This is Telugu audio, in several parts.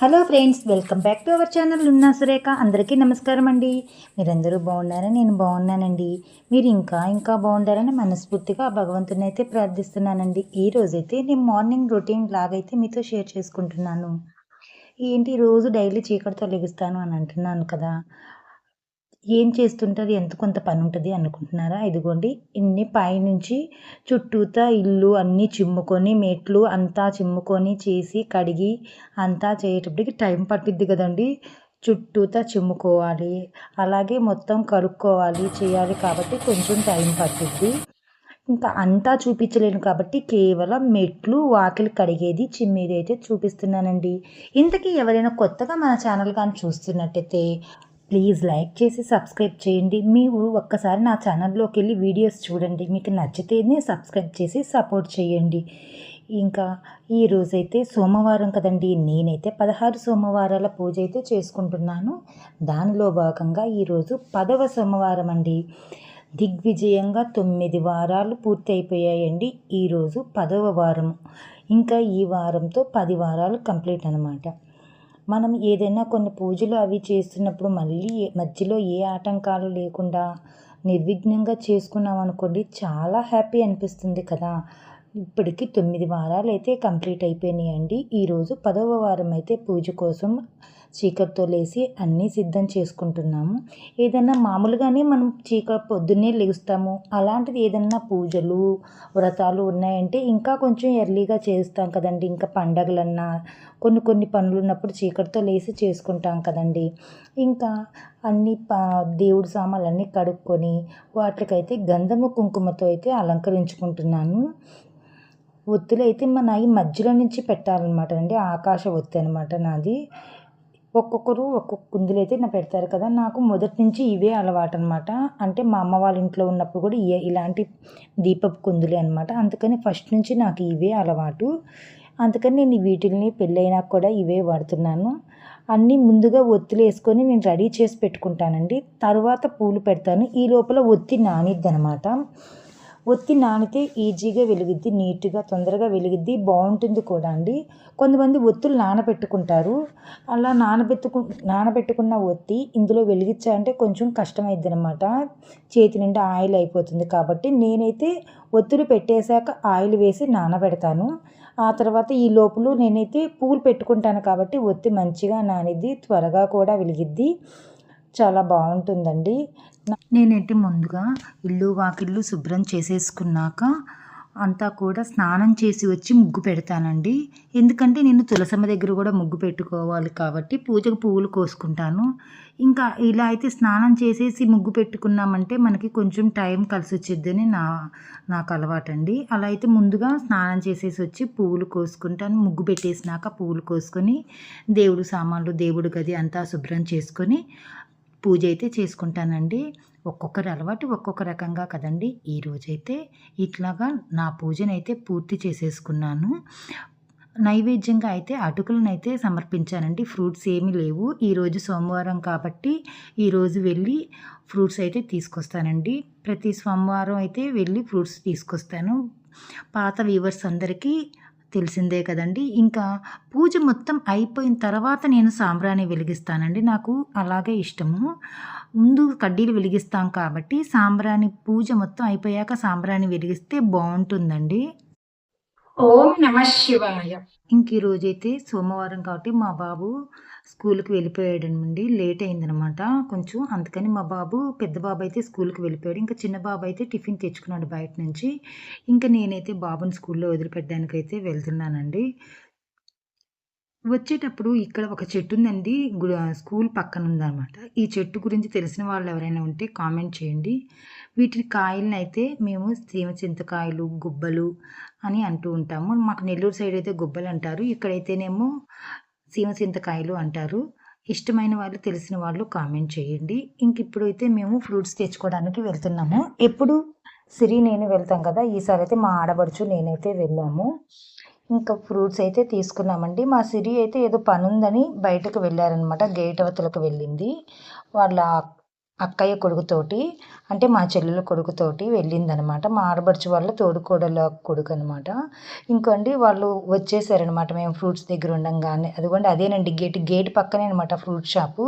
Hello friends welcome back to our channel ఉన్నా సురేఖ. అందరికీ నమస్కారం అండి. మీరందరూ బాగున్నారని నేను బాగున్నానండి. మీరు ఇంకా ఇంకా బాగుండాలని మనస్ఫూర్తిగా భగవంతుని అయితే ప్రార్థిస్తున్నానండి. ఈ రోజైతే నేను మార్నింగ్ రొటీన్ లాగైతే మీతో షేర్ చేసుకుంటున్నాను. ఏంటి రోజు డైలీ చీకటితో లెగుస్తాను అని అంటున్నాను కదా. ఏం చేస్తుంటుంది ఎంత కొంత పని ఉంటుంది అనుకుంటున్నారా? ఇదిగోండి ఇన్ని పైనుంచి చుట్టూతా ఇల్లు అన్నీ చిమ్ముకొని మెట్లు అంతా చిమ్ముకొని చేసి కడిగి అంతా చేసేటప్పటికి టైం పట్టిద్ది కదండి. చుట్టూతా చిమ్ముకోవాలి అలాగే మొత్తం కడుక్కోవాలి చేయాలి కాబట్టి కొంచెం టైం పట్టిద్ది. ఇంకా అంతా చూపించలేను కాబట్టి కేవలం మెట్లు వాకిలి కడిగేది చిమ్మేది అయితే చూపిస్తున్నానండి. ఇంతకీ ఎవరైనా కొత్తగా మన ఛానల్ కానీ చూస్తున్నట్టయితే ప్లీజ్ లైక్ చేసి సబ్స్క్రైబ్ చేయండి. మీరు ఒక్కసారి నా ఛానల్లోకి వెళ్ళి వీడియోస్ చూడండి. మీకు నచ్చితేనే సబ్స్క్రైబ్ చేసి సపోర్ట్ చేయండి. ఇంకా ఈ రోజైతే సోమవారం కదండి. నేనైతే పదహారు సోమవారాల పూజ అయితే చేసుకుంటున్నాను. దానిలో భాగంగా ఈరోజు పదవ సోమవారం అండి. దిగ్విజయంగా తొమ్మిది వారాలు పూర్తి అయిపోయాయండి ఈరోజు పదవ వారం ఇంకా ఈ వారంతో పది వారాలు కంప్లీట్ అనమాట మనం ఏదైనా కొన్ని పూజలు అవి చేస్తున్నప్పుడు మళ్ళీ మధ్యలో ఏ ఆటంకాలు లేకుండా నిర్విఘ్నంగా చేసుకున్నాం అనుకోండి చాలా హ్యాపీ అనిపిస్తుంది కదా. ఇప్పటికి తొమ్మిది వారాలు అయితే కంప్లీట్ అయిపోయినాయండి. ఈరోజు పదవ వారం అయితే పూజ కోసం చీకటితో లేసి అన్నీ సిద్ధం చేసుకుంటున్నాము. ఏదైనా మామూలుగానే మనం చీకటి పొద్దున్నే లెగుస్తాము అలాంటిది ఏదైనా పూజలు వ్రతాలు ఉన్నాయంటే ఇంకా కొంచెం ఎర్లీగా చేస్తాం కదండి. ఇంకా పండగలన్నా కొన్ని కొన్ని పనులు ఉన్నప్పుడు చీకటితో లేసి చేసుకుంటాం కదండి. ఇంకా అన్ని ప దేవుడి సామాన్లు అన్నీ కడుక్కొని వాటికైతే గంధము కుంకుమతో అయితే అలంకరించుకుంటున్నాను. ఒత్తులు అయితే మన ఈ మధ్యలో నుంచి పెట్టాలన్నమాట అండి. ఆకాశ ఒత్తి అనమాట నాది. ఒక్కొక్కరు ఒక్కొక్క కుందులు అయితే నా పెడతారు కదా. నాకు మొదటి నుంచి ఇవే అలవాటు అనమాట అంటే మా అమ్మ వాళ్ళ ఇంట్లో ఉన్నప్పుడు కూడా ఇలాంటి దీపపు కుందులే అనమాట అందుకని ఫస్ట్ నుంచి నాకు ఇవే అలవాటు. అందుకని నేను వీటిల్ని పెళ్ళైనాక కూడా ఇవే వాడుతున్నాను. అన్నీ ముందుగా ఒత్తులు వేసుకొని నేను రెడీ చేసి పెట్టుకుంటానండి. తర్వాత పూలు పెడతాను. ఈ లోపల ఒత్తి నానిద్ది అనమాట ఒత్తి నానితే ఈజీగా వెలిగిద్ది నీట్గా తొందరగా వెలిగిద్ది బాగుంటుంది కూడా అండి. కొంతమంది ఒత్తులు నానబెట్టుకుంటారు. అలా నానబెట్టుకు నానబెట్టుకున్న ఒత్తి ఇందులో వెలిగించాలంటే కొంచెం కష్టమైద్ది అనమాట చేతి నిండా ఆయిల్ అయిపోతుంది కాబట్టి నేనైతే ఒత్తులు పెట్టేశాక ఆయిల్ వేసి నానబెడతాను. ఆ తర్వాత ఈ లోపల నేనైతే పూలు పెట్టుకుంటాను కాబట్టి ఒత్తి మంచిగా నానిద్ది త్వరగా కూడా వెలిగిద్ది. చాలా బాగుంటుందండి. నేనైతే ముందుగా ఇల్లు వాకిళ్ళు శుభ్రం చేసేసుకున్నాక అంతా కూడా స్నానం చేసి వచ్చి ముగ్గు పెడతానండి. ఎందుకంటే నేను తులసమ్మ దగ్గర కూడా ముగ్గు పెట్టుకోవాలి కాబట్టి పూజకు పువ్వులు కోసుకుంటాను. ఇంకా ఇలా అయితే స్నానం చేసేసి ముగ్గు పెట్టుకున్నామంటే మనకి కొంచెం టైం కలిసి వచ్చిద్దని నా నాకు అలవాటండి. అలా అయితే ముందుగా స్నానం చేసేసి వచ్చి పువ్వులు కోసుకుంటాను. ముగ్గు పెట్టేసినాక పువ్వులు కోసుకొని దేవుడు సామాన్లు దేవుడు గది అంతా శుభ్రం చేసుకొని పూజ అయితే చేసుకుంటానండి. ఒక్కొక్కరి అలవాటు ఒక్కొక్క రకంగా కదండి. ఈరోజైతే ఇట్లాగా నా పూజనైతే పూర్తి చేసేసుకున్నాను. నైవేద్యంగా అయితే అటుకులను అయితే సమర్పించానండి. ఫ్రూట్స్ ఏమీ లేవు. ఈరోజు సోమవారం కాబట్టి ఈరోజు వెళ్ళి ఫ్రూట్స్ అయితే తీసుకొస్తానండి. ప్రతి సోమవారం అయితే వెళ్ళి ఫ్రూట్స్ తీసుకొస్తాను. పాత వీవర్స్ అందరికీ తెలిసిందే కదండి. ఇంకా పూజ మొత్తం అయిపోయిన తర్వాత నేను సాంబ్రాణి వెలిగిస్తానండి. నాకు అలాగే ఇష్టము. ముందు కడ్డీలు వెలిగిస్తాం కాబట్టి సాంబ్రాణి పూజ మొత్తం అయిపోయాక సాంబ్రాణి వెలిగిస్తే బాగుంటుందండి. ఓం నమ శివాయ. ఇంక ఈరోజైతే సోమవారం కాబట్టి మా బాబు స్కూల్కి వెళ్ళిపోయాడండి లేట్ అయిందనమాట. కొంచెం అందుకని మా బాబు పెద్ద బాబు అయితే స్కూల్కి వెళ్ళిపోయాడు. ఇంకా చిన్న బాబు అయితే టిఫిన్ తెచ్చుకున్నాడు బయట నుంచి. ఇంకా నేనైతే బాబుని స్కూల్లో వదిలిపెట్టడానికి అయితే వెళ్తున్నానండి. వచ్చేటప్పుడు ఇక్కడ ఒక చెట్టు ఉందండి స్కూల్ పక్కన ఉందన్నమాట ఈ చెట్టు గురించి తెలిసిన వాళ్ళు ఎవరైనా ఉంటే కామెంట్ చేయండి. వీటి కాయలను అయితే మేము సీమ చింతకాయలు గుబ్బలు అని అంటూ ఉంటాము. మాకు నెల్లూరు సైడ్ అయితే గుబ్బలు అంటారు. ఇక్కడైతేనేమో సీమ చింతకాయలు అంటారు. ఇష్టమైన వాళ్ళు తెలిసిన వాళ్ళు కామెంట్ చేయండి. ఇంక ఇప్పుడైతే మేము ఫ్రూట్స్ తెచ్చుకోవడానికి వెళ్తున్నాము. ఎప్పుడు సిరి నేను వెళ్తాం కదా ఈసారి అయితే మా ఆడబడుచు నేనైతే వెళ్ళాము. ఇంకా ఫ్రూట్స్ అయితే తీసుకున్నామండి. మా సిరి అయితే ఏదో పని ఉందని బయటకు వెళ్ళారనమాట. గేట్ అవతలకు వెళ్ళింది. వాళ్ళ అక్కయ్య కొడుకుతోటి అంటే మా చెల్లెల కొడుకుతోటి వెళ్ళిందనమాట. మా ఆడబడుచు వాళ్ళ తోడుకోడల కొడుకు అనమాట ఇంకోండి వాళ్ళు వచ్చేసారనమాట. మేము ఫ్రూట్స్ దగ్గర ఉండగానే. అదిగోండి అదేనండి గేట్. గేట్ పక్కనే అనమాట ఫ్రూట్ షాపు.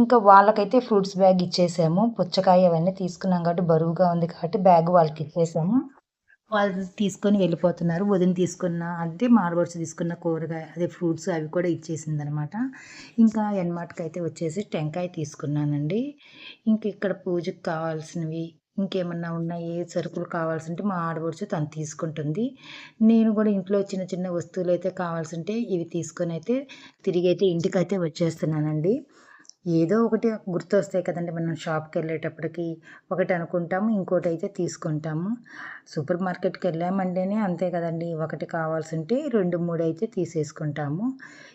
ఇంకా వాళ్ళకైతే ఫ్రూట్స్ బ్యాగ్ ఇచ్చేసాము. పుచ్చకాయ అవన్నీ తీసుకున్నాం కాబట్టి బరువుగా ఉంది కాబట్టి బ్యాగ్ వాళ్ళకి ఇచ్చేసాము. వాళ్ళు తీసుకొని వెళ్ళిపోతున్నారు. వదిన తీసుకున్న అంటే మార్బర్స్ తీసుకున్న కూరగాయ అదే ఫ్రూట్స్ అవి కూడా ఇచ్చేసింది అనమాట ఇంకా ఎన్మాటకి అయితే వచ్చేసి టెంకాయ తీసుకున్నానండి. ఇంక ఇక్కడ పూజకు కావాల్సినవి ఇంకేమన్నా ఉన్నా ఏ సరుకులు కావాల్సింటే మా ఆడబడుచు తను తీసుకుంటుంది. నేను కూడా ఇంట్లో చిన్న చిన్న వస్తువులు అయితే కావాల్సింటే ఇవి తీసుకొని అయితే తిరిగి అయితే ఇంటికైతే వచ్చేస్తున్నానండి. ఏదో ఒకటి గుర్తొస్తాయి కదండి మనం షాప్కి వెళ్ళేటప్పటికి. ఒకటి అనుకుంటాము ఇంకోటి అయితే తీసుకుంటాము. సూపర్ మార్కెట్కి వెళ్ళామంటేనే అంతే కదండి. ఒకటి కావాల్సి ఉంటే రెండు మూడు అయితే తీసేసుకుంటాము.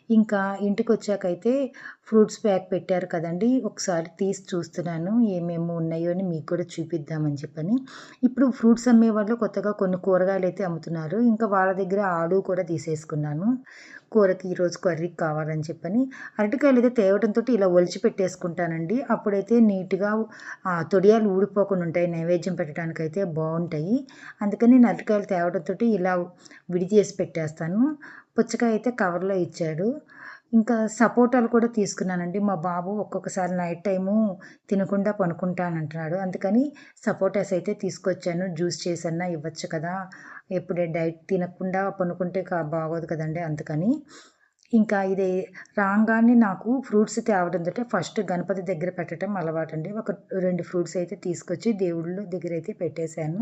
ఇంకా ఇంటికి వచ్చాకైతే ఫ్రూట్స్ ప్యాక్ పెట్టారు కదండి. ఒకసారి తీసి చూస్తున్నాను ఏమేమి ఉన్నాయో అని మీకు కూడా చూపిద్దామని చెప్పని. ఇప్పుడు ఫ్రూట్స్ అమ్మే వాళ్ళు కొత్తగా కొన్ని కూరగాయలు అయితే అమ్ముతున్నారు. ఇంకా వాళ్ళ దగ్గర ఆలు కూడా తీసేసుకున్నాను. కూరకి ఈరోజు కర్రీకి కావాలని చెప్పని. అరటికాయలు అయితే తేవడంతో ఇలా ఒలిచి పెట్టేసుకుంటానండి. అప్పుడైతే నీట్గా తొడియాలు ఊడిపోకుండా ఉంటాయి. నైవేద్యం పెట్టడానికి అయితే బాగుంటాయి అందుకని నేను అరటికాయలు తేవడంతో ఇలా విడి చేసి పెట్టేస్తాను. పుచ్చకాయ అయితే కవర్లో ఇచ్చాడు. ఇంకా సపోటాలు కూడా తీసుకున్నానండి. మా బాబు ఒక్కొక్కసారి నైట్ టైము తినకుండా పనుకుంటానంటున్నాడు. అందుకని సపోటాస్ అయితే తీసుకొచ్చాను. జ్యూస్ చేసన్నా ఇవ్వచ్చు కదా. ఎప్పుడే డైట్ తినకుండా పనుకుంటే బాగోదు కదండి అందుకని. ఇంకా ఇది రాగానే నాకు ఫ్రూట్స్ తేవడంతో ఫస్ట్ గణపతి దగ్గర పెట్టడం అలవాటండి. ఒక రెండు ఫ్రూట్స్ అయితే తీసుకొచ్చి దేవుళ్ళ దగ్గర అయితే పెట్టేశాను.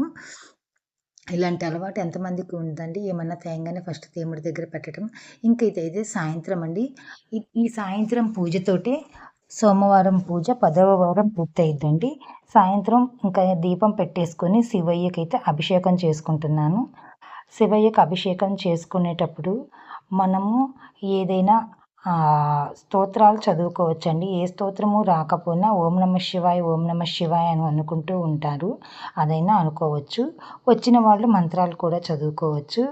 ఇలాంటి అలవాటు ఎంతమందికి ఉందండి? ఏమన్నా తేంగానే ఫస్ట్ దేవుడి దగ్గర పెట్టడం. ఇంకా ఇదైతే సాయంత్రం అండి. ఈ- సాయంత్రం పూజతోటే సోమవారం పూజ పదవ వారం పూర్తయిద్దండి. సాయంత్రం ఇంకా దీపం పెట్టేసుకొని శివయ్యకి అయితే అభిషేకం చేసుకుంటున్నాను. శివయ్యకు అభిషేకం చేసుకునేటప్పుడు మనము ఏదైనా స్తోత్రాలు చదువుకోవచ్చండి. ఏ స్తోత్రము రాకపోయినా ఓం నమ శివాయ ఓం నమ శివాయ అని అనుకుంటూ ఉంటారు. అదైనా అనుకోవచ్చు. వచ్చిన వాళ్ళు మంత్రాలు కూడా చదువుకోవచ్చు.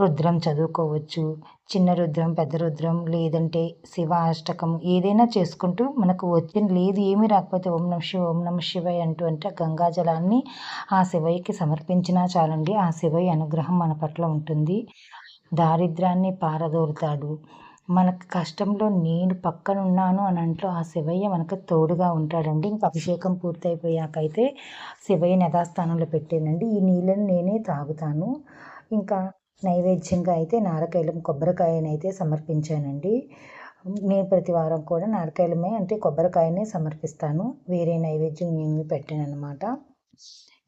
రుద్రం చదువుకోవచ్చు. చిన్న రుద్రం పెద్ద రుద్రం లేదంటే శివ అష్టకం ఏదైనా చేసుకుంటూ మనకు వచ్చిన లేదు ఏమీ రాకపోతే ఓం నమ శివ ఓం నమ శివయ్ అంటూ అంటే గంగాజలాన్ని ఆ శివయ్యకి సమర్పించినా చాలండి. ఆ శివయ్య అనుగ్రహం మన పట్ల ఉంటుంది. దారిద్రాన్ని పారదోరుతాడు మనకు కష్టంలో నేను పక్కన ఉన్నాను అని అంట్లో ఆ శివయ్య మనకు తోడుగా ఉంటాడండి. ఇంకా అభిషేకం పూర్తయిపోయాకైతే శివయ్యని యథాస్థానంలో పెట్టానండి. ఈ నీళ్ళని నేనే తాగుతాను ఇంకా నైవేద్యంగా అయితే నారకాయలం కొబ్బరికాయని అయితే సమర్పించానండి. నేను ప్రతి వారం కూడా నారకాయలమే అంటే కొబ్బరికాయనే సమర్పిస్తాను. వేరే నైవేద్యం నేను పెట్టాను అనమాట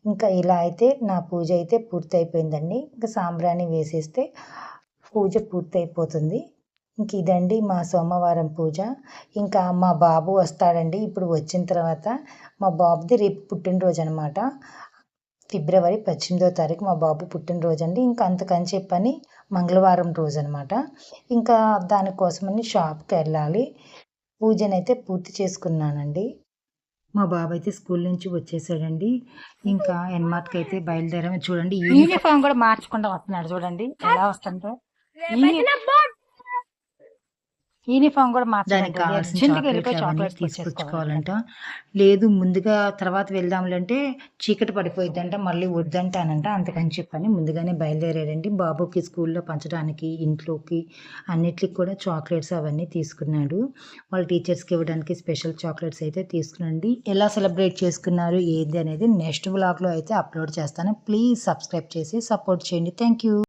ఇంకా ఇలా అయితే నా పూజ అయితే పూర్తయిపోయిందండి. ఇంకా సాంబ్రాణి వేసేస్తే పూజ పూర్తయిపోతుంది. ఇంక ఇదండి మా సోమవారం పూజ. ఇంకా మా బాబు వస్తాడండి ఇప్పుడు వచ్చిన తర్వాత. మా బాబుది రేపు పుట్టినరోజు అనమాట ఫిబ్రవరి పద్దెనిమిదో తారీఖు మా బాబు పుట్టినరోజు అండి. ఇంకా అంతకని చెప్పని మంగళవారం రోజు అనమాట ఇంకా దానికోసమని షాప్కి వెళ్ళాలి. పూజనైతే పూర్తి చేసుకున్నానండి. మా బాబు అయితే స్కూల్ నుంచి వచ్చేసాడండి. ఇంకా ఎన్మార్ట్కి అయితే బయలుదేరాము. చూడండి యూనిఫామ్ కూడా మార్చకుండా వస్తున్నాడు చూడండి. ఎలా వస్తుందో. యూనిఫామ్ కూడా మార్చడానికి అర్జెంట్గా వెళ్ళిపోయి చాక్లెట్స్ తీసుకొచ్చుకోవాలంట లేదు ముందుగా తర్వాత వెళ్దాంలంటే చీకటి పడిపోయిద్దంట మళ్ళీ వద్దంటానంట. అందుకని చెప్పని ముందుగానే బయలుదేరాడండి. బాబుకి స్కూల్లో పంచడానికి ఇంట్లోకి అన్నిటికి కూడా చాక్లెట్స్ అవన్నీ తీసుకున్నాడు. వాళ్ళ టీచర్స్కి ఇవ్వడానికి స్పెషల్ చాక్లెట్స్ అయితే తీసుకునండి ఎలా సెలబ్రేట్ చేసుకున్నారు ఏంది అనేది నెక్స్ట్ బ్లాగ్లో అయితే అప్లోడ్ చేస్తాను. ప్లీజ్ సబ్స్క్రైబ్ చేసి సపోర్ట్ చేయండి. Thank you.